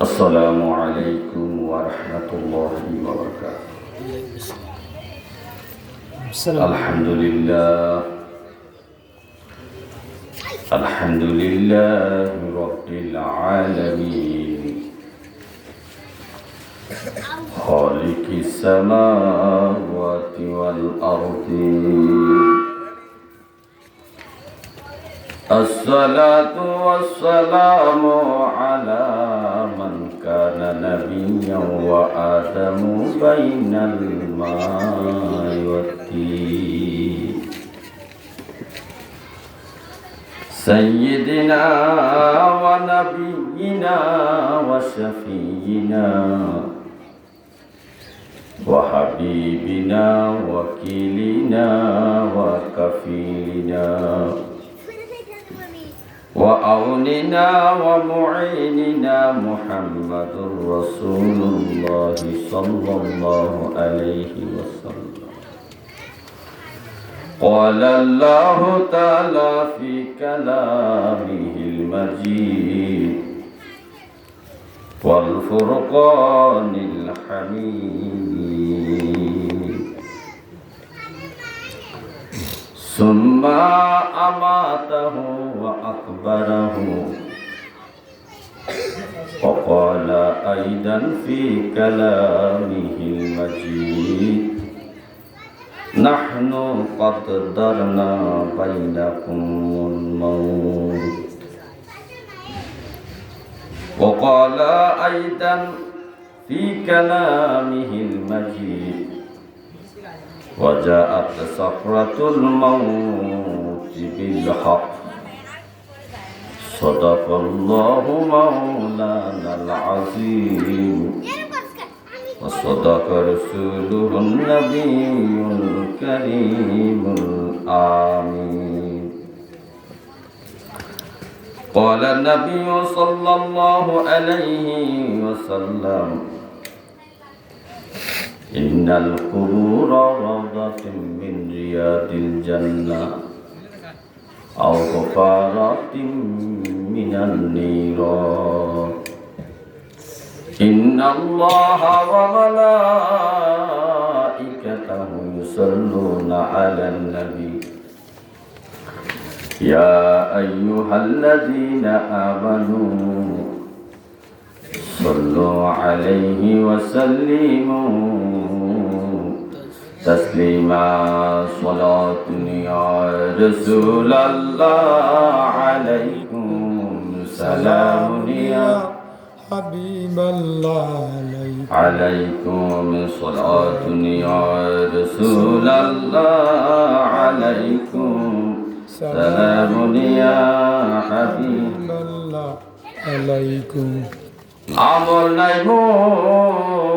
السلام عليكم ورحمة الله وبركاته. الحمد لله. الحمد لله رب العالمين. خالق السماوات والأرض. الصلاة والسلام على من كان نبيا وآدم بين الماء سيدنا ونبينا وشفينا وحبيبنا وكيلنا وكفيلنا. وأوننا ومعيننا محمد رسول الله صلى الله عليه وسلم. قال الله تعالى في كلامه المجيد والفرقان الحميد ثم أماته وأكبره وقال أيضا في كلامه المجيد نحن قدرنا بينكم الموت وقال أيضا في كلامه المجيد وجاءت سكرة الموت بالحق صدق الله مولانا العظيم وصدق رسوله النبي الكريم الآمين قال النبي صلى الله عليه وسلم إن القبور روضة من رياض الجنة أو غفارة من النيران. إن الله وملائكته يصلون على النبي. يا أيها الذين آمنوا صلوا عليه وسلموا. تسليما صلاة يا رسول الله عليكم. سلام يا حبيب الله عليكم. عليكم صلاة يا رسول الله عليكم. سلام يا حبيب الله عليكم. أمر نيمون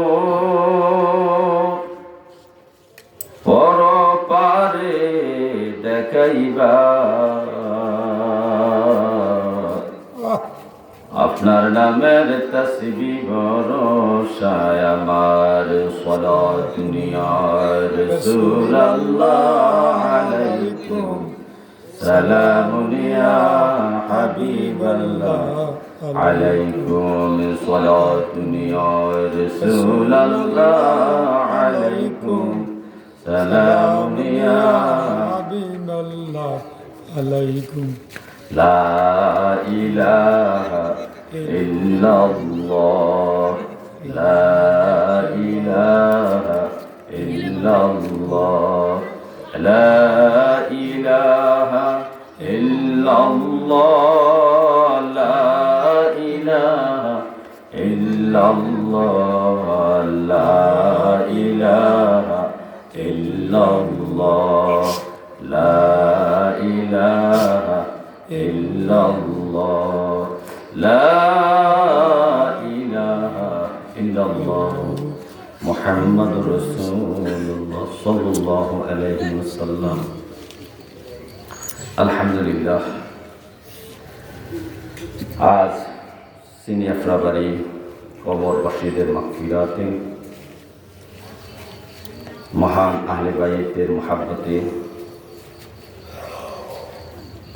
দেখাইবা। আপনার নামের তসবি বরসায় আমার সলাত নিয়ার রাসূলুল্লাহ আলাইকুম। সালামুন ইয়া হাবিবাল্লাহ আলাইকুম। সলাত নিয়ার রাসূলুল্লাহ আলাইকুম। سلام يا حبيب الله عليكم. لا إله إلا الله. لا إله إلا الله. لا إله إلا الله. لا إله إلا الله. ইল্লাল্লাহ লা ইলাহা ইল্লাল্লাহ লা ইলাহা ইল্লাল্লাহ মুহাম্মাদুর রাসূলুল্লাহ সাল্লাল্লাহু আলাইহি ওয়াসাল্লাম আলহামদুলিল্লাহ আজ সিনিয়র ফ্রাবারি কবর বাসীদের মাফিরাতে মহান আহলে বাইতের মহাব্বতে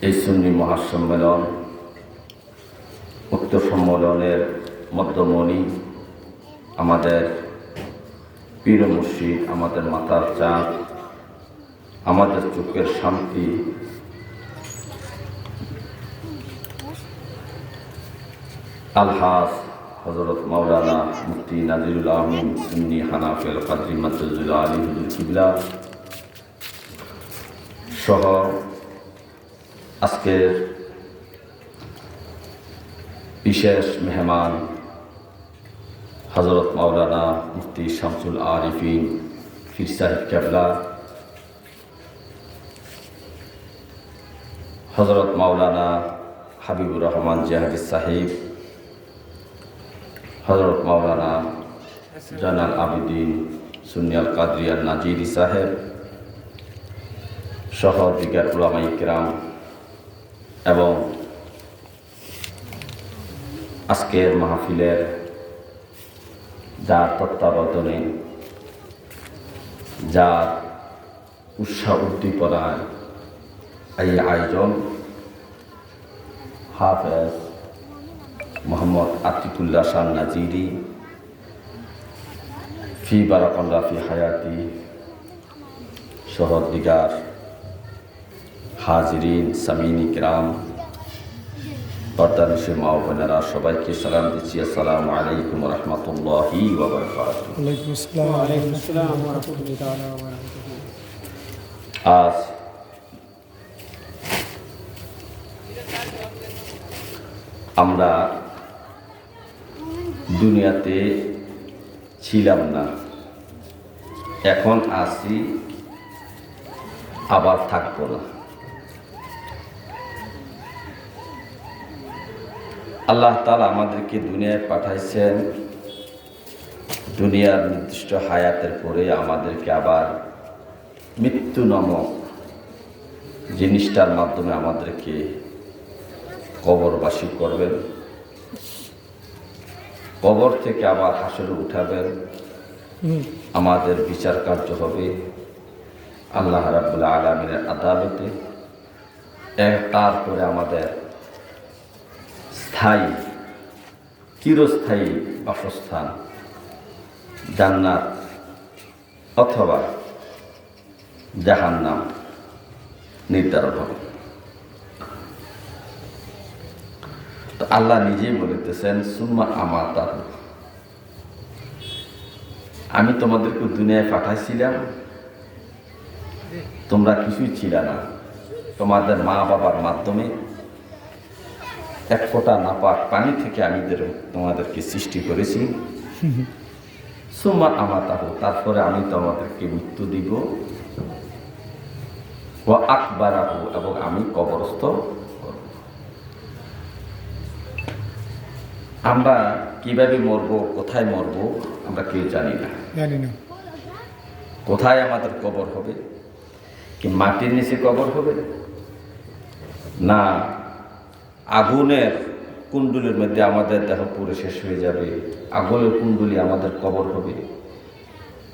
এই সুন্নি মহাসম্মেলন, উক্ত সম্মেলনের মধ্যমণি আমাদের পীর মুর্শিদ, আমাদের মাতার চাঁদ, আমাদের চোখের শান্তি আলহাস হজরত মাওলানা মুফতি নাজিরুল আমিন সুন্নি হানাফেল কাদ্রি মাতুল আলী হুজুর কিবলা সহ আজকের বিশেষ মেহমান হজরত মাওলানা মুফতি শামসুল আরিফিন ফির সাহেব কেবলা হজরত মাওলানা হাবিবুর রহমান জাহাদি সাহিব হজরত মাওলানা জানাল আবিদিন সুনিয়াল কাদরিয়াল নাজিরি সাহেব, সহ দিগার উলামা ইকরাম এবং আজকের মাহফিলের যার তত্ত্বাবধানে, যার উৎসাহ উদ্দীপনায় এই আয়োজন হাফেজ মোহাম্মদ আতিকুল্লাহ শাহ নাজিরি ফি বারাকাল্লা ফি হায়াতি সহ দিগার হাজিরিন সামিন ইকরাম পর্দানিসে মা বোনেরা সবাইকে সালাম দিচ্ছি। আসসালামু আলাইকুম রহমতুল্লাহি আজ ওয়ালাইকুম দুনিয়াতে ছিলাম না। এখন আসি আবার থাকব না। আল্লাহ তালা আমাদেরকে দুনিয়ায় পাঠাইছেন। দুনিয়ার নির্দিষ্ট হায়াতের পরে আমাদেরকে আবার মৃত্যু নামক জিনিসটার মাধ্যমে আমাদেরকে কবরবাসী করবেন। কবর থেকে আবার হাসরে উঠাবেন। আমাদের বিচার কার্য হবে আল্লাহ রাবুল্লাহ আলমিনের আদালতে। তারপরে আমাদের স্থায়ী চিরস্থায়ী বাসস্থান জান্নাত অথবা জাহান্নাম নির্ধারণ হবে। তো আল্লাহ নিজেই বলিতেছেন, সুম্মা আমাতার আমি তোমাদেরকে দুনিয়ায় পাঠাইছিলাম, তোমরা কিছুই ছিল না। তোমাদের মা বাবার মাধ্যমে এক ফোঁটা নাপাক পানি থেকে আমি তোমাদেরকে সৃষ্টি করেছি। সুম্মা আমাতাহ তারপরে আমি তোমাদেরকে মৃত্যু দিব। ও আকবারাহু, এবং আমি কবরস্থ। আমরা কীভাবে মরব কোথায় মরব আমরা কেউ জানি না। জানি না। কোথায় আমাদের কবর হবে? কি মাটির নিচে কবর হবে? না আগুনের কুণ্ডুলির মধ্যে আমাদের দেহ পুরো শেষ হয়ে যাবে। আগুনের কুণ্ডুলি আমাদের কবর হবে।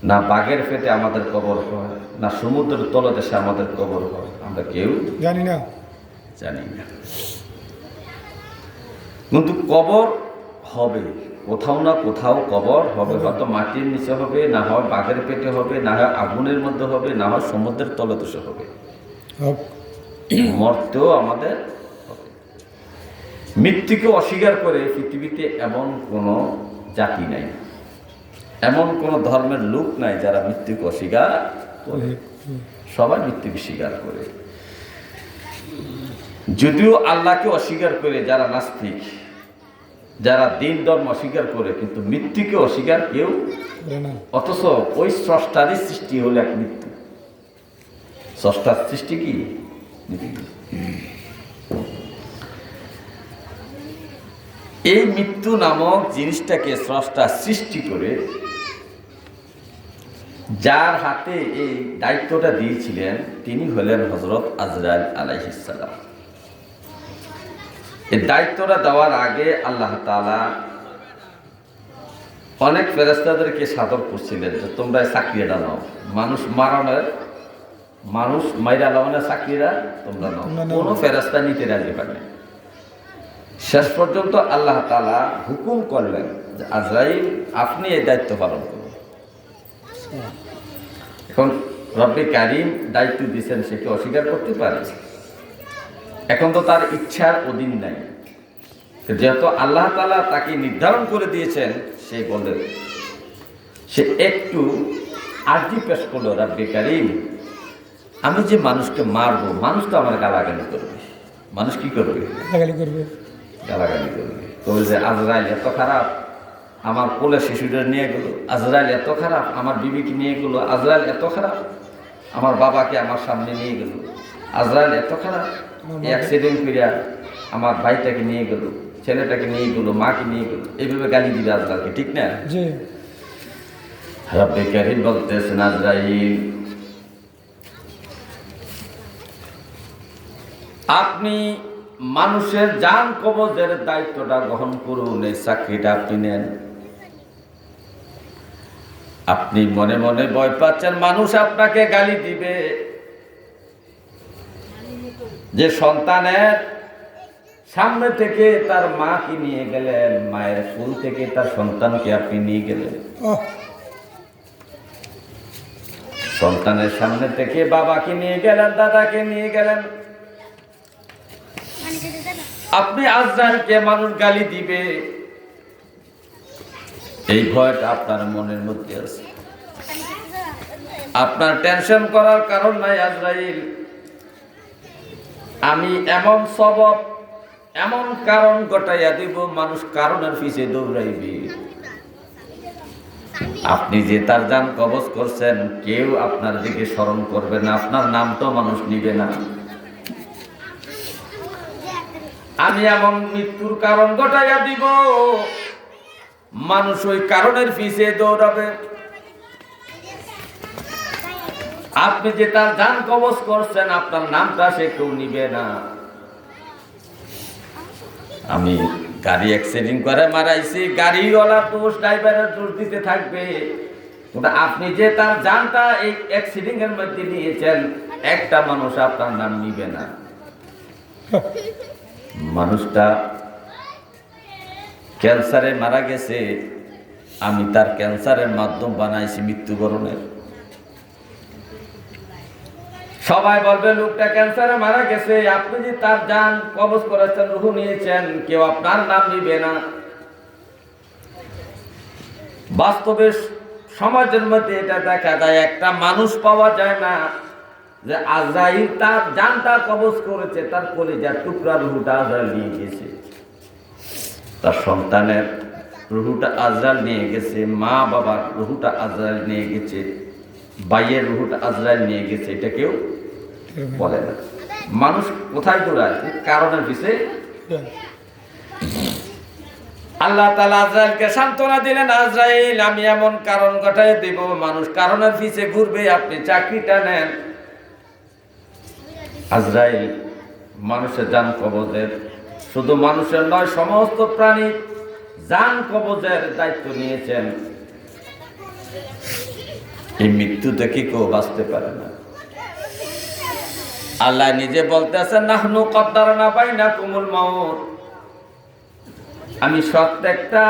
না বাঘের পেটে আমাদের কবর হয় না সমুদ্রের তলদেশে আমাদের কবর হয়। আমরা কেউ জানি না। জানি না। কিন্তু কবর হবে। কোথাও না কোথাও কবর হবে হয়তো মাটির নিচে হবে না হয় বাঘের পেটে হবে না হয় আগুনের মধ্যে হবে না হয় সমুদ্রের তলদেশে হবে। মরতেও আমাদের মৃত্যুকে অস্বীকার করে পৃথিবীতে এমন কোনো জাতি নাই এমন কোনো ধর্মের লোক নাই যারা মৃত্যুকে অস্বীকার করে। সবাই মৃত্যুকে স্বীকার করে। যদিও আল্লাহকে অস্বীকার করে যারা নাস্তিক যারা দিন ধর্ম অস্বীকার করে কিন্তু মৃত্যুকে অস্বীকার কেউ অথচ ওই স্রষ্টারই সৃষ্টি হলো এক মৃত্যু। স্রষ্টার সৃষ্টি কি? এই মৃত্যু নামক জিনিসটাকে স্রষ্টা সৃষ্টি করে যার হাতে এই দায়িত্বটা দিয়েছিলেন তিনি হলেন হজরত আজরাইল আলাইহিসাল্লাম এই দায়িত্বটা দেওয়ার আগে আল্লাহ তালা অনেক ফেরেস্তাদেরকে সাদর করছিলেন যে তোমরা চাকরিটা নাও। মানুষ মারানোর মানুষ মাইরা লাগানোর চাকরিরা তোমরা নাও। কোনো ফেরেস্তা নিতে রাজি পারে শেষ পর্যন্ত আল্লাহ তালা হুকুম করলেন যে আজরাইল আপনি এই দায়িত্ব পালন করুন। এখন রব্বি কারিম দায়িত্ব দিয়েছেন সে কি অস্বীকার করতে পারে? এখন তো তার ইচ্ছার অধীন নাই। যেহেতু আল্লাহ তালা তাকে নির্ধারণ করে দিয়েছেন সে বলে সে একটু আর্জি পেশ করল রাব্বি কারিম আমি যে মানুষকে মারবো মানুষ তো আমার গালাগালি করবে। মানুষ কি করবে? গালাগালি করবে। গালাগালি করবে। তবে যে আজরাইল এত খারাপ আমার কোলে শিশুটা নিয়ে গেলো। আজরাইল এত খারাপ আমার বিবিকে নিয়ে গেলো। আজরাইল এত খারাপ আমার বাবাকে আমার সামনে নিয়ে গেলো। আজরাইল এত খারাপ অ্যাক্সিডেন্ট করিয়া আমার ভাইটাকে নিয়ে গেল ছেলেটাকে নিয়ে গেলো মাকে নিয়ে গেলো এইভাবে গালি দিবে আজরাইলকে ঠিক না? জি। রব্বে কারিম বলতেছেন আজরাইল আপনি মানুষের যান কবজের দায়িত্বটা গ্রহণ করুন এই চাকরিটা আপনি নেন। আপনি মনে মনে ভয় পাচ্ছেন মানুষ আপনাকে গালি দিবে। যে সন্তানের সামনে থেকে তার মাকে নিয়ে গেলেন? মায়ের ফুল থেকে তার সন্তানকে আপনি নিয়ে গেলেন। সন্তানের সামনে থেকে বাবাকে নিয়ে গেলেন? দাদাকে নিয়ে গেলেন? আপনি আজরানকে মানুষ গালি দিবে। এই ভয়টা আপনার মনের মধ্যে আছে। আপনার টেনশন করার কারণ নাই আজরাইল। আমি এমন সবব, এমন কারণ ঘটাইয়া দিব, মানুষ কারণের পিছিয়ে দৌড়াইবে। আপনি যে তার যান কবজ করছেন, কেউ আপনার দিকে স্মরণ করবে না, আপনার নাম তো মানুষ নিবে না। আমি এমন মৃত্যুর কারণ ঘটাইয়া দিব, মানুষ ওই কারণের পিছিয়ে দৌড়াবে। আপনি যে তার যান কবজ করছেন, আপনার নামটা সে কেউ নিবে না। আমি গাড়ি অ্যাক্সিডেন্ট করে মারাইছি গাড়িওয়ালার দোষ, ড্রাইভারের দোষ দিতে থাকবে। কিন্তু আপনি যে তার যানটা এই অ্যাক্সিডেন্টের মধ্যে নিয়েছেন, একটা মানুষ আপনার নাম নিবে না। মানুষটা ক্যান্সারে মারা গেছে। আমি তার ক্যান্সারের মাধ্যম বানাইছি মৃত্যুবরণের। সবাই বলবে, লোকটা ক্যান্সারে মারা গেছে। আপনি যে তার যান, কবজ করেছেন, রুহু নিয়েছেন, কেউ আপনার নাম নিবে না। বাস্তবে সমাজের মধ্যে এটা দেখা যায়, একটা মানুষ পাওয়া যায় না যে আজরাইল তার জানটা কবজ করেছে, তার কলিজার টুকরা রুহুটা আজরাইল নিয়ে গেছে। তার সন্তানের রুহুটা আজরাইল নিয়ে গেছে মা বাবার রুহুটা আজরাইল নিয়ে গেছে বাইয়ের রুহুটা আজরাইল নিয়ে গেছে। এটা কেউ বলে না। মানুষ কোথায় দৌড়ায় কারণের পিছিয়ে আল্লাহ তালা আজরাইলকে সান্ত্বনা দিলেন, আজরাইল, আমি এমন কারণ ঘটাই দেব, মানুষ কারণের পিছে ঘুরবে, আপনি চাকরিটা নেন। আজরাইল মানুষের যান কবজের, শুধু মানুষের নয়, সমস্ত প্রাণী যান কবজের দায়িত্ব নিয়েছেন। এই মৃত্যু থেকে কেউ বাঁচতে পারে না। আল্লাহ নিজে বলতেছেন নাহনু কদ্দার না পাই না কুমুল মাউত। আমি প্রত্যেকটা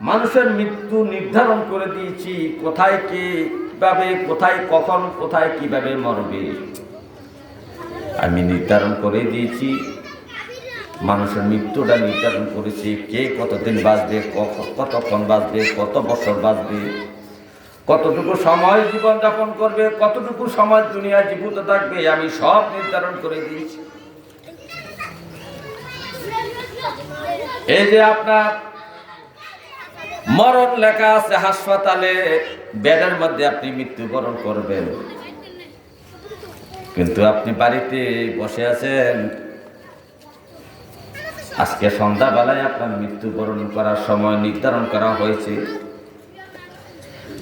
মানুষের মৃত্যু নির্ধারণ করে দিয়েছি, কোথায় কে কীভাবে, কোথায় কখন, কোথায় কীভাবে মরবে। আমি নির্ধারণ করে দিয়েছি, মানুষের মৃত্যুটা নির্ধারণ করেছি, কে কতদিন বাঁচবে কতক্ষণ বাঁচবে, কত বছর বাঁচবে। কতটুকু সময় জীবন যাপন করবে, কতটুকু সময় দুনিয়ায় জীবিত থাকবে, আমি সব নির্ধারণ করে দিয়েছি। এই যে আপনার মরণ লেখা আছে হাসপাতালে বেডের মধ্যে আপনি মৃত্যুবরণ করবেন। কিন্তু আপনি বাড়িতে বসে আছেন। আজকে সন্ধ্যাবেলায় আপনার মৃত্যুবরণ করার সময় নির্ধারণ করা হয়েছে।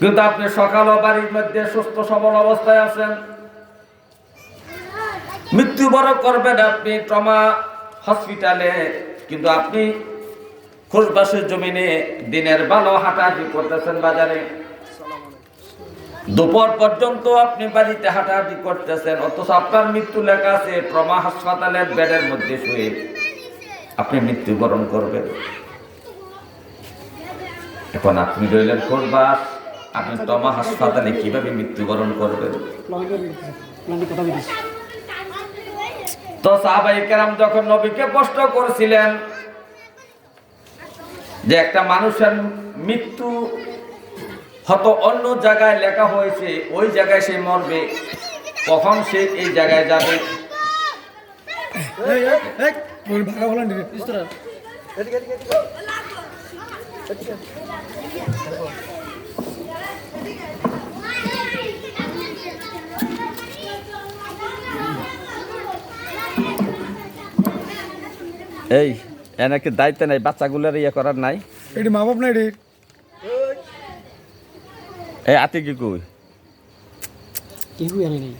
কিন্তু আপনি সকালও বাড়ির মধ্যে সুস্থ সবল অবস্থায় আছেন। মৃত্যুবরণ করবেন আপনি ট্রমা হসপিটালে, কিন্তু আপনি খুশবাসের জমিনে দিনের ভালো হাঁটাহাঁটি করতেছেন বাজারে। দুপুর পর্যন্ত আপনি বাড়িতে হাঁটাহাঁটি করতেছেন, অথচ আপনার মৃত্যু লেখা আছে, ট্রমা হাসপাতালের বেডের মধ্যে শুয়ে আপনি মৃত্যুবরণ করবেন। এখন আপনি রইলেন করবার আপনি তমা হাসপাতালে কীভাবে মৃত্যুবরণ করবেন তো সাহাবাই কেরাম যখন নবীকে প্রশ্ন করেছিলেন যে একটা মানুষের মৃত্যু হয়তো অন্য জায়গায় লেখা হয়েছে ওই জায়গায় সে মরবে কখন সে এই জায়গায় যাবে ওই ভাড়া হলেন এই এনেকে দায়িত্ব নাই বাচ্চাগুলোর ইয়ে করার নাই। এটি মা বাপ নাই এটি এই আতি কি কই? কেউ জানে নাই